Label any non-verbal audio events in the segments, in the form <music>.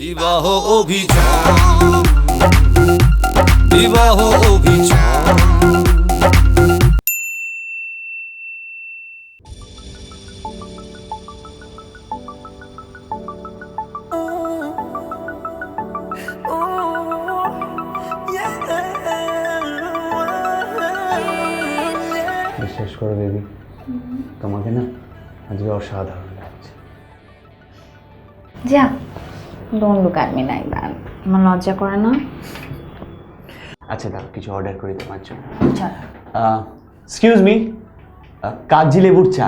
বিবাহ অভিযান। বিবাহ অভিযান। বিশ্বাস করো বেবি তোমাকে না আজকে অসাধারণ লাগছে। যা don't look at me like that আমার লজ্জা করে না? আচ্ছা দাঁড়াও কিছু অর্ডার করি তোমার জন্য। এক্সকিউজ মি কাগজি লেবুর চা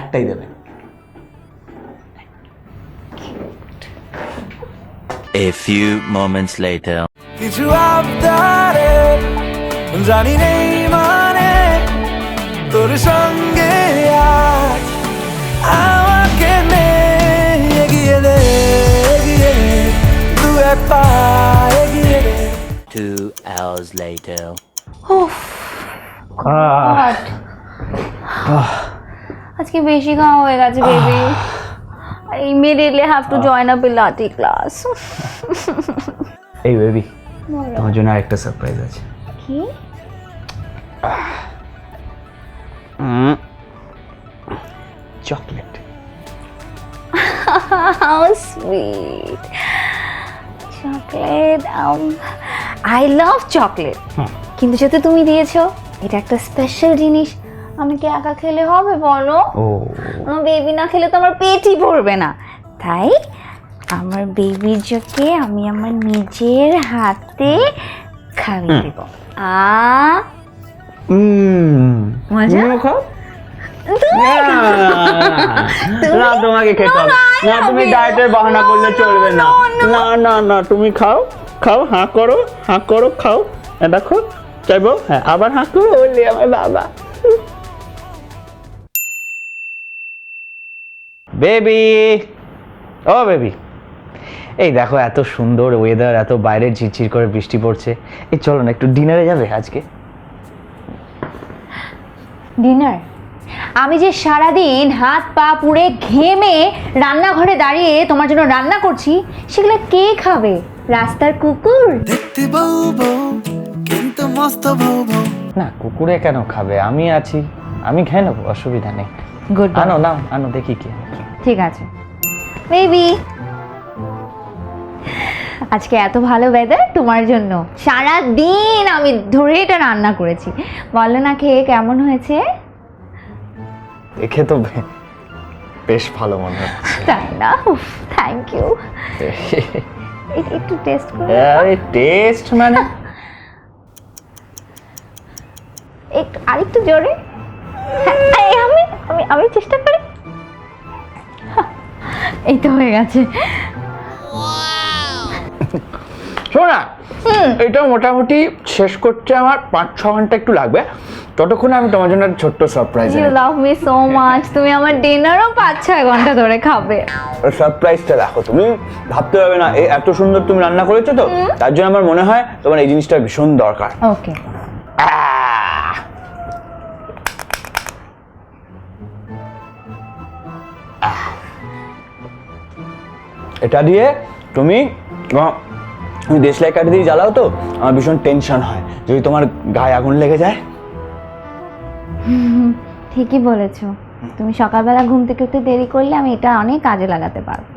একটাই দেবেন A few moments later. কিছু আবদারে জানি নেই মানে তোর সঙ্গে এক পা এগিয়ে Two hours later. আজকে বেশি খাওয়া হয়ে গেছে baby immediately have to join a Pilates class. এই বেবি তোমার জন্য আরেকটা সারপ্রাইজ আছে কি chocolate How sweet. Chocolate I love chocolate কিন্তু যেহেতু তুমি দিয়েছ এটা একটা স্পেশাল জিনিস। আমি কি একা খেলে হবে বলো। আমার বেবি না খেলে তো আমার পেটই ভরবে না। তাই আমার বেবির জোকে আমি আমার নিজের হাতে খাইয়ে দেবো। আ? মজা? খাও। না তোমাকে খেতে হবে না, তুমি ডায়েটের বাহানা করলে চলবে না না না না তুমি খাও খাও হাঁ করো হাঁ করো খাও হ্যাঁ দেখো চাইব হ্যাঁ আবার হাঁ করো বললি আমার বাবা বেবি ও বেবি এই দেখো এত সুন্দর ওয়েদার এত বাইরে ঝিরঝির করে বৃষ্টি পড়ছে এই চলো না একটু ডিনারে যাবে আজকে ডিনার আমি যে সারাদিন হাত পা পুড়ে ঘেমে রান্নাঘরে দাঁড়িয়ে তোমার জন্য রান্না করছি সেগুলো কে খাবে? রাস্তার কুকুর? দেখতে বউ বউ কিন্তু মস্ত বউ বউ না কুকুরে কেন খাবে? আমি আছি আমি খেয়ে নেব অসুবিধা নেই। গুড আনো নাও আনো দেখি কি। ঠিক আছে। বেবি আজকে এত ভালো ওয়েদার তোমার জন্য। সারা দিন আমি ধরে এটা রান্না করেছি। বলো না খেয়ে কেমন হয়েছে? দেখে তো বে- বেশ ভালো মনে হচ্ছে। তাই না থ্যাংক ইউ <laughs> একটু টেস্ট করে আরে টেস্ট মানে? একটু আরেকটু জোরে। হ্যাঁ, এই আমি আমি আমি চেষ্টা করি। এই তো হয়ে গেছে। শোনা এটা মোটামুটি শেষ করতে আমার পাঁচ ছ ঘণ্টা একটু লাগবে। ততক্ষণে আমি তোমার জন্য একটা ছোট্ট surprise you love me so much তুমি আমার ডিনারও পাঁচ ছয় ঘণ্টা ধরে খাবে। সারপ্রাইজটা দেখো তুমি ভাবতে হবে না এই এত সুন্দর তুমি রান্না করেছ তো তার জন্য আমার মনে হয় তোমার এই জিনিসটা ভীষণ দরকার। ওকে! এটা দিয়ে তুমি তুমি দেশলাই কাঠি দিয়ে জ্বালাও তো আমার ভীষণ টেনশন হয়। যদি তোমার গায়ে আগুন লেগে যায়? ঠিকই বলেছ। তুমি সকালবেলা ঘুম থেকে উঠতে দেরি করলে আমি এটা অনেক কাজে লাগাতে পারব।